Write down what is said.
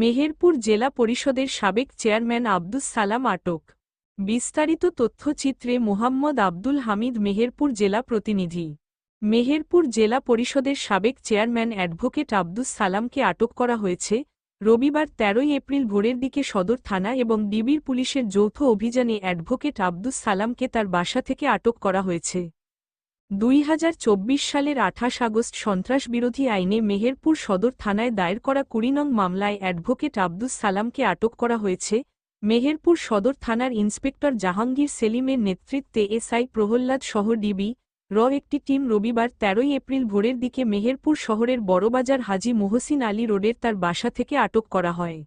মেহেরপুর জেলা পরিষদের সাবেক চেয়ারম্যান আব্দুস সালাম আটক। বিস্তারিত তথ্যচিত্রে মোহাম্মদ আব্দুল হামিদ মেহেরপুর জেলা প্রতিনিধি। মেহেরপুর জেলা পরিষদের সাবেক চেয়ারম্যান অ্যাডভোকেট আব্দুস সালামকে আটক করা হয়েছে রবিবার তেরোই এপ্রিল ভোরের দিকে সদর থানা এবং ডিবির পুলিশের যৌথ অভিযানে অ্যাডভোকেট আব্দুস সালামকে তার বাসা থেকে আটক করা হয়েছে। দুই হাজার চব্বিশ সালের আঠাশ আগস্ট সন্ত্রাসবিরোধী আইনে মেহেরপুর সদর থানায় দায়ের করা কুড়ি নং মামলায় অ্যাডভোকেট আব্দুস সালামকে আটক করা হয়েছে। মেহেরপুর সদর থানার ইন্সপেক্টর জাহাঙ্গীর সেলিমের নেতৃত্বে এসআই প্রহল্লাদ সহ ডিবি, র একটি টিম রবিবার তেরোই এপ্রিল ভোরের দিকে মেহেরপুর শহরের বড়বাজার হাজি মোহসিন আলী রোডের তার বাসা থেকে আটক করা হয়।